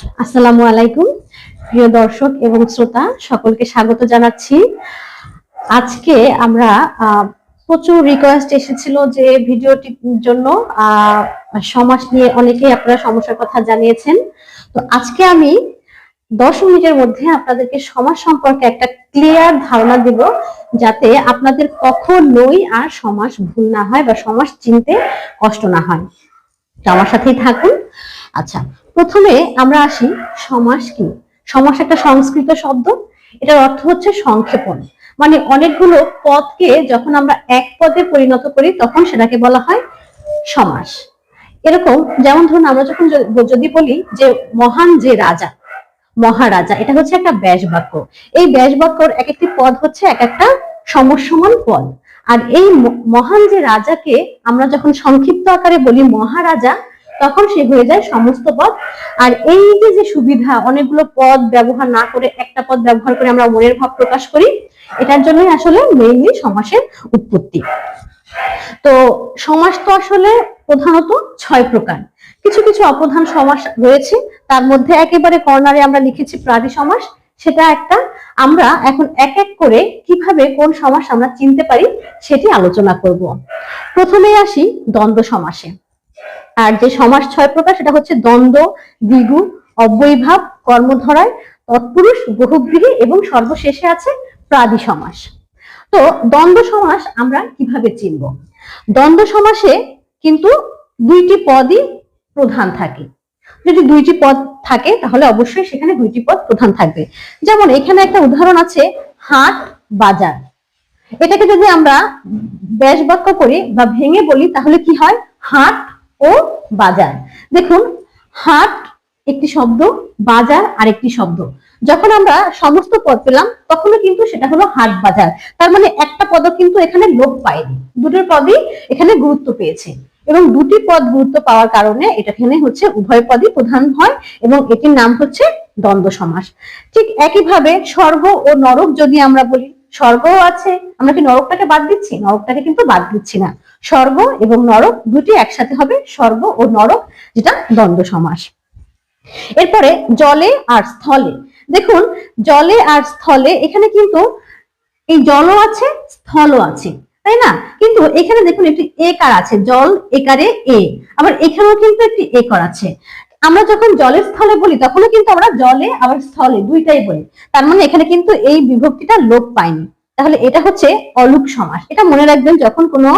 আসসালামু আলাইকুম, প্রিয় দর্শক এবং শ্রোতা, সকলকে স্বাগত জানাচ্ছি। আজকে আমরা প্রচুর রিকোয়েস্ট এসেছিল যে ভিডিওটির জন্য সমাজ নিয়ে অনেকেই আপনারা সমস্যার কথা জানিয়েছেন। তো আজকে আমি দশ মিনিটের মধ্যে আপনাদেরকে সমাজ সম্পর্কে একটা ক্লিয়ার ধারণা দিব, যাতে আপনাদের কখনোই আর সমাজ ভুল না হয় বা সমাজ চিনতে কষ্ট না হয়। তো আমার সাথেই থাকুন। আচ্ছা প্রথমে আমরা আসি সমাস কি? সমাস একটা সংস্কৃত শব্দ। এটার অর্থ হচ্ছে সংক্ষেপণ। মানে অনেকগুলো পদকে যখন আমরা এক পদে পরিণত করি, তখন সেটাকে বলা হয় সমাস। এরকম যেমন ধরুন আমরা যখন যদি বলি যে মহান যে রাজা, মহারাজা, এটা হচ্ছে একটা ব্যাস বাক্য এই ব্যাস বাক্যর এক একটি পদ হচ্ছে এক একটা সমসমান পদ। আর এই মহান যে রাজাকে আমরা যখন সংক্ষিপ্ত আকারে বলি মহারাজা তখন সে হয়ে যায় সমস্ত পদ আর এই যে সুবিধা, অনেকগুলো পদ ব্যবহার না করে, একটা পদ ব্যবহার করে আমরা মনের ভাব প্রকাশ করি, এটার জন্যই আসলে মেইনলি সমাসের উৎপত্তি। তো সমাস তো আসলে প্রধানত ছয় প্রকার। কিছু কিছু অপ্রধান সমাস রয়েছে। তার মধ্যে একেবারে কর্নারে আমরা লিখেছি প্রাদি সমাস। সেটা একটা। আমরা এখন এক এক করে কীভাবে কোন সমাস আমরা চিনতে পারি, সেটি আলোচনা করব। প্রথমেই আসি দ্বন্দ্ব সমাসে। আর যে সমাস ছয় প্রকার, সেটা হচ্ছে দ্বন্দ্ব, দ্বিগু, অব্যয়ীভাব, কর্মধরায়, তৎপুরুষ, বহুব্রীহি এবং সর্বশেষে আছে প্রাদি সমাস। তো দ্বন্দ্ব সমাস আমরা কীভাবে চিনব? দ্বন্দ্ব সমাসে কিন্তু দুইটি পদই প্রধান থাকে। যদি দুইটি পদ থাকে, তাহলে অবশ্যই সেখানে দুইটি পদ প্রধান থাকবে। যেমন এখানে একটা উদাহরণ আছে, হাট, বাজার। এটাকে যদি আমরা ব্যাস বাক্য করি বা ভেঙে বলি, তাহলে কি হয়? হাট ও বাজার। দেখুন, হাট একটি শব্দ, বাজার আরেকটি শব্দ। যখন আমরা সমস্ত পদ পেলাম, তখনও কিন্তু সেটা হলো হাট বাজার। তার মানে একটা পদ কিন্তু এখানে লোপ পায়নি। দুটোর পদই এখানে গুরুত্ব পেয়েছে। এবং দুটি পদ গুরুত্ব পাওয়ার কারণে এটা এখানে হচ্ছে উভয় পদই প্রধান হয় এবং এটির নাম হচ্ছে দ্বন্দ্ব সমাস। ঠিক একইভাবে স্বর্গ ও নরক যদি আমরা বলি স্বর্গও আছে। আমরা কি নরকটাকে বাদ দিচ্ছি? নরকটাকে কিন্তু বাদ দিচ্ছি না। স্বর্গ এবং নরক দুটি একসাথে হবে, স্বর্গ ও নরক, যেটা দ্বন্দ্ব সমাস। এরপরে জলে আর স্থলে। দেখুন, জলে আর স্থলে, এখানে কিন্তু এই জলও আছে, স্থলও আছে, তাই না? কিন্তু এখানে দেখুন একটি একার আছে, জল একারে এ। আবার এখানেও কিন্তু একটি একর আছে। আমরা যখন জলের স্থলে বলি, তখনও কিন্তু আমরা জলে আবার স্থলে দুইটাই বলি। তার মানে এখানে কিন্তু এই বিভক্তিটা লোপ পায়নি। তাহলে এটা হচ্ছে অলুক সমাস। এটা মনে রাখবেন, যখন কোনো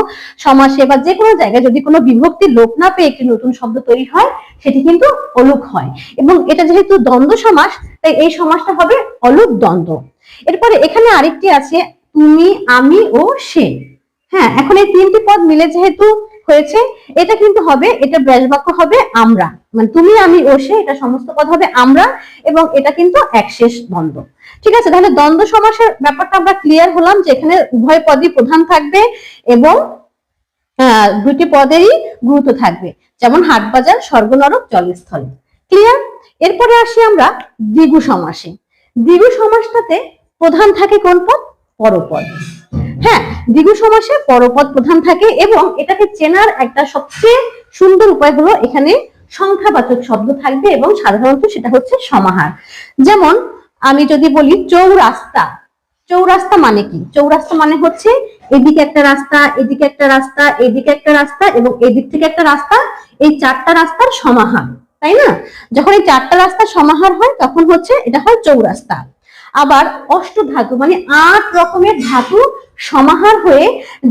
সমাসে বা যে কোনো জায়গায় যদি কোনো বিভক্তি লোপ না পেয়ে একটি নতুন শব্দ তৈরি হয়, সেটি কিন্তু অলুক হয়। এবং এটা যেহেতু দ্বন্দ্ব সমাস, তাই এই সমাসটা হবে অলুক দ্বন্দ্ব। এরপরে এখানে আরেকটি আছে, তুমি, আমি ও সে। হ্যাঁ এখন এই তিনটি পদ মিলে যেহেতু হয়েছে, এটা কিন্তু হবে, এটা ব্যাস বাক্য হবে আমরা। মানে তুমি, আমি, ও, সে, এটা সমস্ত পদ হবে আমরা এবং এটা কিন্তু একশেষ দ্বন্দ্ব। ঠিক আছে, তাহলে দ্বন্দ্ব সমাসের ব্যাপারটা আমরা ক্লিয়ার হলাম যে এখানে উভয় পদই প্রধান থাকবে এবং দুটি পদেরই গুরুত্ব থাকবে। যেমন হাট বাজার স্বর্গনরক, জলস্থল। ক্লিয়ার এরপরে আসি আমরা দ্বিগু সমাসে। দ্বিগু সমাসটাতে প্রধান থাকে কোন পদ? পরপদ। হ্যাঁ দ্বিগু সমাসে পরপদ প্রধান থাকে এবং এটাকে চেনার একটা সবচেয়ে সুন্দর উপায় হলো এখানে সংখ্যাবাচক শব্দ থাকবে এবং সাধারণত সেটা হচ্ছে সমাহার। যেমন, আমি যদি বলি চৌরাস্তা চৌরাস্তা মানে কি? চৌরাস্তা মানে হচ্ছে এদিকে একটা রাস্তা, এদিকে একটা রাস্তা, এদিকে একটা রাস্তা এবং এদিক থেকে একটা রাস্তা, এই চারটা রাস্তার সমাহার, তাই না? যখন এই চারটা রাস্তার সমাহার হয়, তখন হচ্ছে এটা হয় চৌরাস্তা। আবার অষ্টধাতু মানে আট রকমের ধাতু সমাহার হয়ে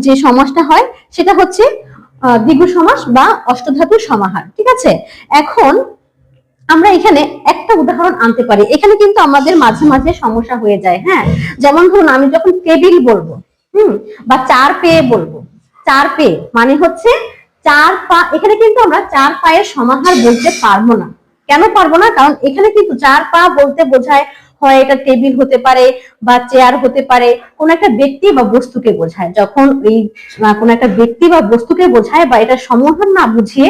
যে সমাসটা হয়, সেটা হচ্ছে দ্বিগু সমাস বা অষ্টধাতু সমাহার, ঠিক আছে? এখন আমরা এখানে একটা উদাহরণ আনতে পারি। এখানে কিন্তু আমাদের মাঝে মাঝে সমস্যা হয়ে যায় হ্যাঁ? যেমন ধরুন, আমি যখন টেবিল বলব, হুম, বা চার পেয়ে বলব, চার পেয়ে মানে হচ্ছে চার পা, এখানে কিন্তু আমরা চার পায়ের সমাহার বলতে পারব না। কেন পারব না? কারণ এখানে কিন্তু চার পা বলতে বোঝায় হয় এটা টেবিল হতে পারে বা চেয়ার হতে পারে, কোন একটা ব্যক্তি বা বস্তুকে বোঝায়। যখন এই কোন একটা ব্যক্তি বা বস্তুকে বোঝায় বা এটা সমাধান না বুঝিয়ে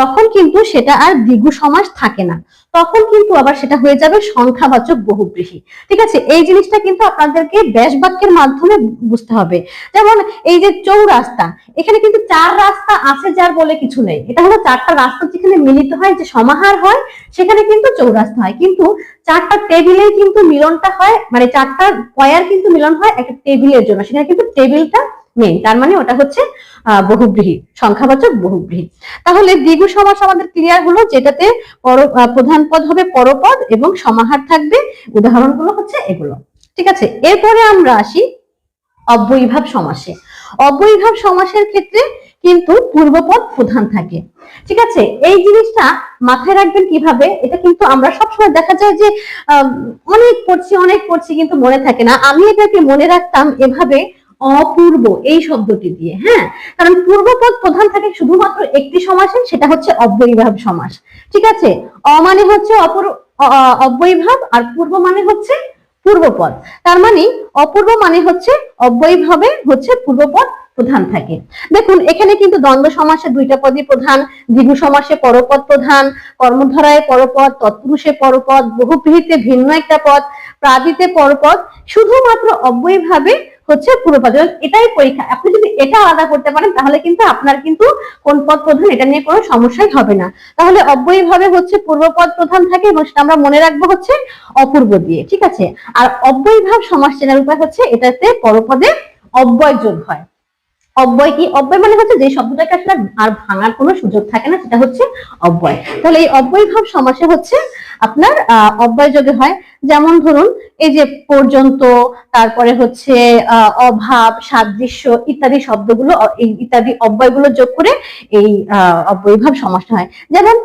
তখন কিন্তু সেটা আর দ্বিগু সমাস থাকে না। তখন কিন্তু আবার সেটা হয়ে যাবে সংখ্যাবাচক বহুব্রীহি ঠিক আছে? এই জিনিসটা কিন্তু আপনাদেরকে ব্যাস বাক্যের মাধ্যমে বুঝতে হবে। যেমন এই যে চৌরাস্তা, এখানে কিন্তু চার রাস্তা আছে যার বলে কিছু নেই। এটা হলো চারটা রাস্তা যেখানে মিলিত হয়, যে সমাহার হয়, সেখানে কিন্তু চৌরাস্তা হয়। কিন্তু চারটা টেবিলে কিন্তু মিলনটা হয় মানে চারটা পয়ার কিন্তু মিলন হয় একটা টেবিলের জন্য। সেখানে কিন্তু টেবিলটা মেন তার মানে ওটা হচ্ছে বহুব্রীহি, সংখ্যাবাচক বহুব্রীহি। তাহলে দ্বিগু সমাস আমাদের ক্লিয়ার হলো, যেটাতে পর প্রধান পদ হবে পরপদ এবং সমাহার থাকবে, উদাহরণগুলো হচ্ছে এগুলো। ঠিক আছে? এরপরে আমরা আসি অব্যয়ীভাব সমাসে। অব্যয়ীভাব সমাসের ক্ষেত্রে কিন্তু পূর্বপদ প্রধান থাকে। ঠিক আছে? এই জিনিসটা মাথায় রাখবেন কীভাবে? এটা কিন্তু আমরা সবসময় দেখা যায় যে অনেক পড়ছি অনেক পড়ছি কিন্তু মনে থাকে না। আমি এটাকে মনে রাখতাম এভাবে অপূর্ব এই শব্দটি দিয়ে হ্যাঁ? কারণ পূর্বপদ প্রধান থাকে শুধুমাত্র একটি সমাসে সেটা হচ্ছে অব্যয়ীভাব সমাস। ঠিক আছে? অ মানে হচ্ছে অপর অব্যয়ীভাব আর পূর্ব মানে হচ্ছে পূর্বপদ। তার মানে অপূর্ব মানে হচ্ছে অব্যয়ীভাবে হচ্ছে পূর্বপদ প্রধান থাকে। দেখুন, এখানে কিন্তু দ্বন্দ্ব সমাসে দুইটা পদই প্রধান, দ্বিগু সমাসে পরপদ প্রধান, কর্মধারায় পরপদ, তৎপুরুষে পরপদ বহুব্রীহিতে ভিন্ন একটা পদ, প্রাদিতে পরপদ, শুধুমাত্র অব্যয়ীভাবে হচ্ছে এবং এটাই পরীক্ষা। আপনি যদি এটা আলাদা করতে পারেন, তাহলে কিন্তু আপনার কিন্তু কোন পদ প্রধান, এটা নিয়ে কোনো সমস্যাই হবে না। তাহলে অব্যয়ীভাবে হচ্ছে পূর্বপদ প্রধান থাকে এবং সেটা আমরা মনে রাখব হচ্ছে অপূর্ব দিয়ে, ঠিক আছে? আর অব্যয়ীভাব সমাস চেনার উপায় হচ্ছে এটাতে পরপদে অব্যয় যোগ হয়। অব্যয় কি? অব্যয় মানে হচ্ছে যে শব্দটাকে আসলে আর ভাঙার কোনো সুযোগ থাকে না, সেটা হচ্ছে অব্যয়। তাহলে এই অব্যয় ভাব সমাসে হচ্ছে আপনার আহ, অব্যয় যোগে হয় যেমন ধরুন এই যে পর্যন্ত তারপরে হচ্ছে অভাব সাদৃশ্য ইত্যাদি শব্দগুলো এই ইত্যাদি অব্যয়গুলো যোগ করে এই আহ, অব্যয় ভাব সমাসটা হয়। যেমন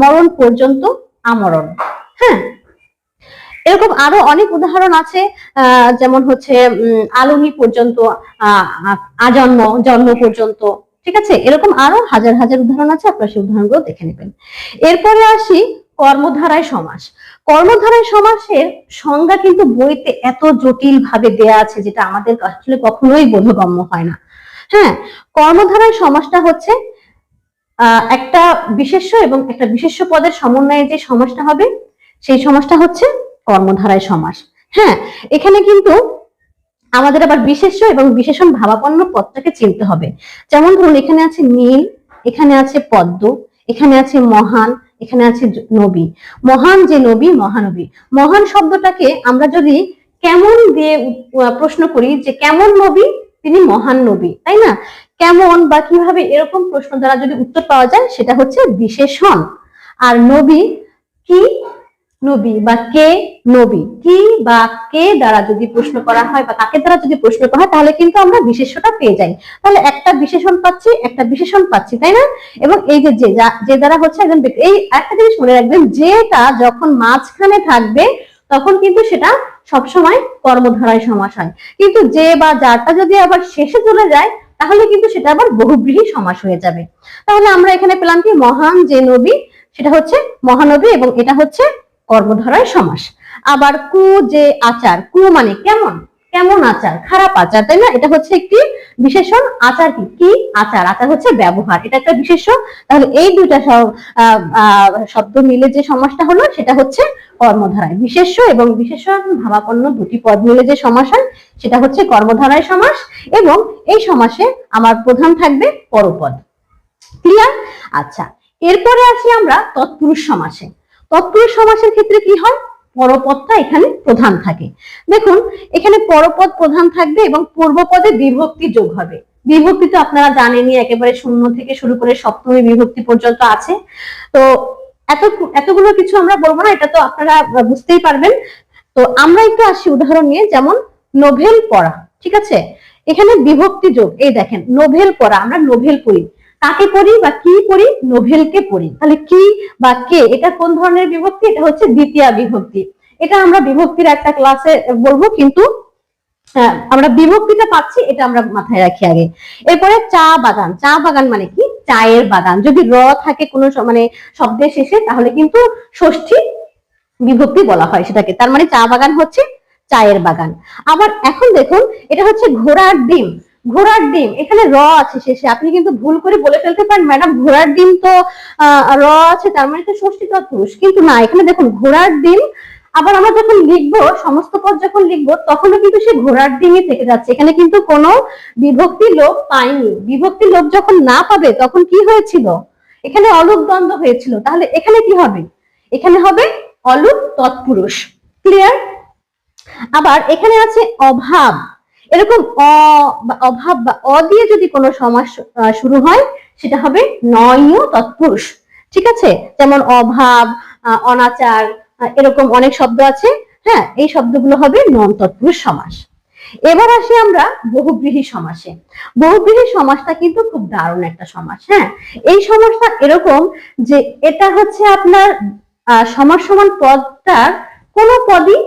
মরণ পর্যন্ত আমরণ। হ্যাঁ? এরকম আরও অনেক উদাহরণ আছে যেমন হচ্ছে আলমী পর্যন্ত আজন্ম জন্ম পর্যন্ত। ঠিক আছে? এরকম আরও হাজার হাজার উদাহরণ আছে আপনারা সেই উদাহরণগুলো দেখে নেবেন। এরপরে আসি কর্মধারায় সমাস। কর্মধারায় সমাসের সংজ্ঞা কিন্তু বইতে এত জটিল ভাবে দেয়া আছে যেটা আমাদের আসলে কখনোই বোধগম্য হয় না। হ্যাঁ কর্মধারায় সমাসটা হচ্ছে একটা বিশেষ্য এবং একটা বিশেষ্য পদের সমন্বয়ে যে সমাসটা হবে, সেই সমাসটা হচ্ছে কর্মধারায় সমাস। হ্যাঁ এখানে কিন্তু আমাদের আবার বিশেষ্য এবং বিশেষণ ভাবাপন্ন পদটাকে চিনতে হবে। যেমন ধরুন, এখানে আছে নীল, এখানে আছে পদ্ম, এখানে আছে মহান এখানে আছে নবী। মহান যে নবী, মহানবী। মহান শব্দটাকে আমরা যদি কেমন দিয়ে প্রশ্ন করি যে কেমন নবী, তিনি মহান নবী, তাই না? কেমন বা কীভাবে এরকম প্রশ্ন দ্বারা যদি উত্তর পাওয়া যায়, সেটা হচ্ছে বিশেষণ। আর নবী কি? নবী বা কে নবী? কি বা কে দ্বারা যদি প্রশ্ন করা হয় বা কাকে দ্বারা যদি প্রশ্ন করা হয়, তাহলে কিন্তু আমরা বিশেষ্যটা পেয়ে যাই। তাহলে একটা বিশেষণ পাচ্ছি, একটা বিশেষণ পাচ্ছি, তাই না? এবং এই যে যে দ্বারা হচ্ছে একজন ব্যক্তি, এই একটা জিনিস মনে রাখবেন, যেটা যখন মাঝখানে থাকবে, তখন কিন্তু সেটা সবসময় কর্মধারায় সমাস হয়। কিন্তু যে বা যারটা যদি আবার শেষে চলে যায়, তাহলে কিন্তু সেটা আবার বহুব্রীহি সমাস হয়ে যাবে। তাহলে আমরা এখানে পেলাম কি? মহান যে নবী, সেটা হচ্ছে মহানবী এবং এটা হচ্ছে কর্মধারায় সমাস। আবার কু যে আচার, কু মানে কেমন? কেমন আচার? খারাপ আচার, তাই না? এটা হচ্ছে একটি বিশেষণ। আচার কি? কি আচার? আচার হচ্ছে ব্যবহার। এটা একটা বিশেষ তাহলে এই দুইটা শব্দ মিলে যে সমাসটা হলো, সেটা হচ্ছে কর্মধারায়। বিশেষ্য এবং বিশেষণ ভাবাপন্ন দুটি পদ মিলে যে সমাস হয়, সেটা হচ্ছে কর্মধারায় সমাস এবং এই সমাসে আমার প্রধান থাকবে পরপদ। ক্লিয়ার আচ্ছা। এরপরে আসি আমরা তৎপুরুষ সমাসে। তৎপুরুষ সমাসের ক্ষেত্রে কি হয়? পরপদটা এখানে প্রধান থাকে। দেখুন, এখানে পরপদ প্রধান থাকবে এবং পূর্বপদে বিভক্তি যোগ হবে। বিভক্তি তো আপনারা জানেনই, একেবারে শূন্য থেকে শুরু করে সপ্তমী বিভক্তি পর্যন্ত আছে। তো এত, এতগুলো কিছু আমরা বলব না, এটা তো আপনারা বুঝতেই পারবেন। তো আমরা একটু আসি উদাহরণ নিয়ে, যেমন নোভেল পড়া, ঠিক আছে? এখানে বিভক্তি যোগ, এই দেখেন, নোভেল পড়া, আমরা নোভেল পড়ি। কাকে পড়ি বা কি পড়ি? নোভেলকে পড়ি। তাহলে কি বা কে? এটা কোন ধরনের বিভক্তি? এটা হচ্ছে দ্বিতীয় বিভক্তি। এটা আমরা বিভক্তির একটা ক্লাসে বলব কিন্তু আহ, আমরা বিভক্তিটা পাচ্ছি এটা আমরা মাথায় রাখি আগে। এরপরে চা বাগান। চা বাগান মানে কি? চায়ের বাগান। যদি র থাকে কোনো মানে শব্দের শেষে তাহলে কিন্তু ষষ্ঠী বিভক্তি বলা হয় সেটাকে। তার মানে চা বাগান হচ্ছে চায়ের বাগান। আবার এখন দেখুন এটা হচ্ছে ঘোড়ার ডিম। ঘোড়ার ডিম, এখানে র আছে শেষে। আপনি কিন্তু ভুল করে বলে ফেলতে পারেন, ম্যাডাম, ঘোড়ার ডিম তো র আছে, তার মানে তো ষষ্ঠী তৎপুরুষ কিন্তু না, এখানে দেখুন, ঘোড়ার ডিম, আবার আমরা যখন লিখব, সমস্ত পদ যখন লিখব, তখনও কিন্তু সে ঘোড়ার ডিমই থেকে যাচ্ছে। এখানে কিন্তু কোনো বিভক্তি লোপ পায়নি। বিভক্তি লোপ যখন না পাবে, তখন কি হয়েছিল? এখানে অলুপ দ্বন্দ্ব হয়েছিল। তাহলে এখানে কি হবে? এখানে হবে অলুপ তৎপুরুষ। ক্লিয়ার আবার এখানে আছে অভাব। এরকম অ বা অভাব বা অ দিয়ে যদি কোনো সমাস শুরু হয়, সেটা হবে নয় তৎপুরুষ। ঠিক আছে? যেমন অভাব অনাচার এরকম অনেক শব্দ আছে হ্যাঁ? এই শব্দগুলো হবে নন তৎপুরুষ সমাস। এবার আসি আমরা বহুব্রীহি সমাসে। বহুব্রীহি সমাসটা কিন্তু খুব দারুণ একটা সমাস হ্যাঁ? এই সমাসটা এরকম যে এটা হচ্ছে আপনার সমাস সমান পদটার কোনো পদই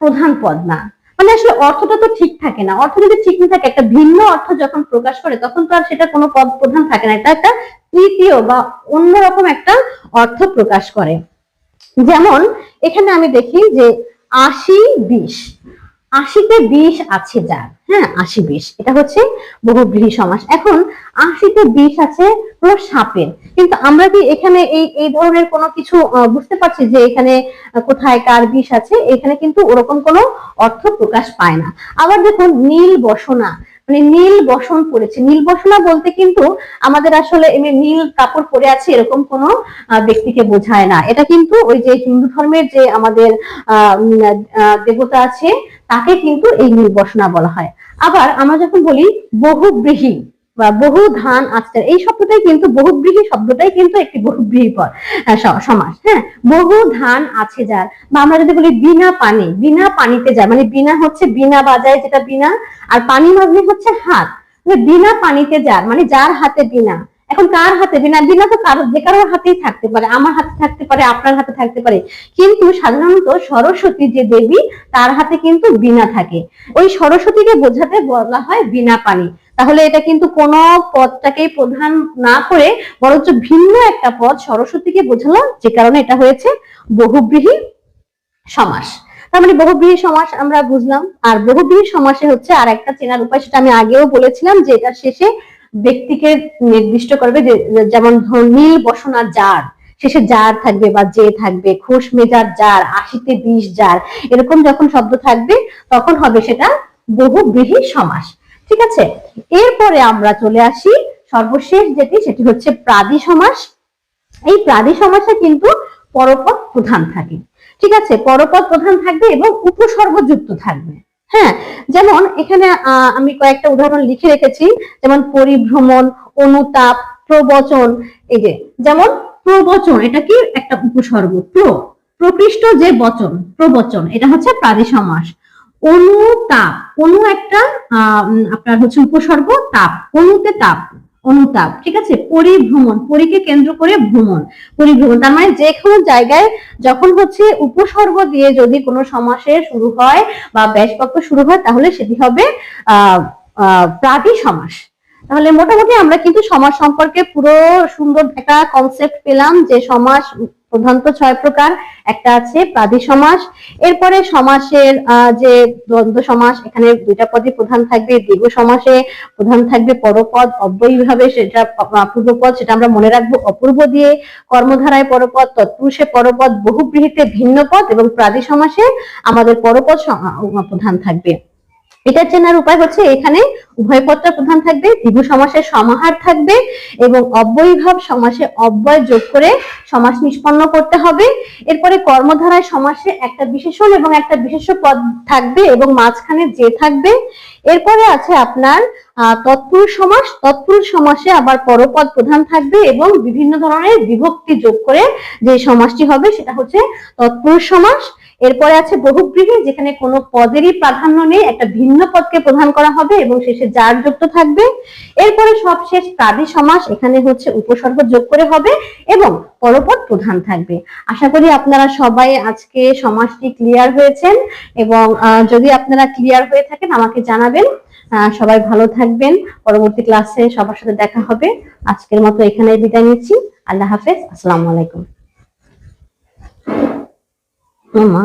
প্রধান পদ না। মানে আসলে অর্থটা তো ঠিক থাকে না। অর্থ যদি ঠিক না থাকে, একটা ভিন্ন অর্থ যখন প্রকাশ করে, তখন তো আর সেটা কোনো পদ প্রধান থাকে না। এটা একটা তৃতীয় বা অন্যরকম একটা অর্থ প্রকাশ করে। যেমন, এখানে আমি দেখি যে আশি বিশ। আশিতে বিষ আছে যার হ্যাঁ আশি বিষ এটা হচ্ছে বহু বহুব্রীহি সমাস। এখন আশিতে বিষ আছে কোনো সাপের। কিন্তু আমরা কি এখানে এই এই ধরনের কোনো কিছু বুঝতে পারছি যে এখানে কোথায় কার বিষ আছে? এখানে কিন্তু ওরকম কোনো অর্থ প্রকাশ পায় না। আবার দেখুন, নীল বসনা। মানে নীল বসন পড়েছে। নীল বসনা বলতে কিন্তু আমাদের আসলে এমনি নীল কাপড় পরে আছে এরকম কোনো ব্যক্তিকে বোঝায় না। এটা কিন্তু ওই যে হিন্দু ধর্মের যে আমাদের দেবতা আছে তাকে কিন্তু এই নির্বসনা বলা হয়। আবার আমরা যখন বলি বহুব্রীহি বা বহু ধান আচার এই শব্দটাই কিন্তু বহুব্রীহি শব্দটাই কিন্তু একটি বহুব্রীহি পদ আহ, স- সমাস হ্যাঁ? বহু ধান আছে যার বা আমরা যদি বলি বিনা পানি বিনা পানিতে যায় মানে বিনা হচ্ছে বিনা বাজায় যেটা বিনা আর পানি মানে হচ্ছে হাত। মানে বিনা পানিতে যার মানে যার হাতে বিনা। এখন কার হাতে? বিনা বিনা তো কারও, যে কারোর হাতেই থাকতে পারে, আমার হাতে থাকতে পারে, আপনার হাতে থাকতে পারে। কিন্তু সাধারণত সরস্বতী যে দেবী, তার হাতে কিন্তু বিনা থাকে। ওই সরস্বতীকে বোঝাতে বলা হয় বিনা পানি তাহলে এটা কিন্তু কোন পদটাকেই প্রধান না করে, বরঞ্চ ভিন্ন একটা পদ সরস্বতীকে বোঝালো, যে কারণে এটা হয়েছে বহুব্রীহি সমাস। তার মানে বহুব্রীহি সমাস আমরা বুঝলাম। আর বহুব্রীহি সমাসে হচ্ছে আর একটা চেনার উপায়, সেটা আমি আগেও বলেছিলাম যে এটা শেষে ব্যক্তিকে নির্দিষ্ট করবে যে, যেমন নীল বসনা জার, শেষে জার থাকবে বা যে থাকবে খোস মেজার জার, আশিতে বিষ জার, এরকম যখন শব্দ থাকবে, তখন হবে সেটা বহুব্রীহি সমাস। ঠিক আছে? এরপরে আমরা চলে আসি, সর্বশেষ যেটি, সেটি হচ্ছে প্রাদি সমাস। এই প্রাদি সমাসে কিন্তু পরপদ প্রধান থাকে। ঠিক আছে? পরপদ প্রধান থাকবে এবং উপসর্গযুক্ত থাকবে। হ্যাঁ যেমন এখানে আমি কয়েকটা উদাহরণ লিখে রেখেছি। যেমন পরিভ্রমণ, অনুতাপ, প্রবচন, এই যে, যেমন প্রবচন, এটা কি? একটা উপসর্গ, প্র, প্রকৃষ্ট যে বচন, প্রবচন, এটা হচ্ছে প্রাদি সমাস অনুতাপ, অনু একটা আপনার হচ্ছে উপসর্গ, তাপ, অনুতে তাপ। অনুতাপ, ঠিক আছে? পরিভ্রমণ, পরিকে কেন্দ্র করে ভ্রমণ। পরিভ্রমণ, তার মানে যে কোনো জায়গায় যখন হচ্ছে উপসর্গ দিয়ে যদি কোনো সমাসে শুরু হয় বা ব্যাসবাক্য শুরু হয়, তাহলে সেটি হবে আহ সমাস। তাহলে মোটামুটি আমরা কিন্তু সমাজ সম্পর্কে পুরো সুন্দর একটা কনসেপ্ট পেলাম যে সমাস প্রধানত ছয় প্রকার। একটা আছে প্রাদি সমাস, এরপরে সমাসের যে দ্বন্দ্ব সমাস, এখানে দুইটা পদই প্রধান থাকবে। দীর্ঘ সমাসে প্রধান থাকবে পরপদ অব্যয়ী ভাবে সেটা পূর্বপদ, সেটা আমরা মনে রাখব অপূর্ব দিয়ে। কর্মধারায় পরপদ, তৎপুরুষে পরপদ বহুব্রীহিতে ভিন্ন পদ এবং প্রাদি সমাসে আমাদের পরপদ প্রধান থাকবে। এটা চেনার উপায় হচ্ছে এখানে উভয় পদটা প্রধান থাকবে দীর্ঘ সমাসের সমাহার থাকবে এবং অব্যয়ীভাব সমাসে অব্যয় যোগ করে সমাস নিষ্পন্ন করতে হবে। এরপরে কর্মধারায় সমাসে একটা বিশেষণ এবং একটা বিশেষ পদ থাকবে এবং মাঝখানে যে থাকবে। এরপরে আছে আপনার আহ, তৎপুরুষ সমাস। তৎপুরুষ সমাসে আবার পরপদ প্রধান থাকবে এবং বিভিন্ন ধরনের বিভক্তি যোগ করে যে সমাসটি হবে সেটা হচ্ছে তৎপুরুষ সমাস। এরপরে আছে বহুব্রীহি যেখানে কোনো পদেরই প্রাধান্য নেই, একটা ভিন্ন পদকে প্রধান করা হবে এবং শেষে যার যুক্ত থাকবে। এরপরে সবশেষ প্রাদি সমাস, এখানে হচ্ছে উপসর্গ যোগ করে হবে এবং পরপদ প্রধান থাকবে। আশা করি আপনারা সবাই আজকে সমাসটি ক্লিয়ার হয়েছেন এবং যদি আপনারা ক্লিয়ার হয়ে থাকেন, আমাকে জানাবেন। সবাই ভালো থাকবেন। পরবর্তী ক্লাসে সবার সাথে দেখা হবে। আজকের মতো এখানে বিদায় নিচ্ছি। আল্লাহ হাফেজ। আসসালামু আলাইকুম। ও মা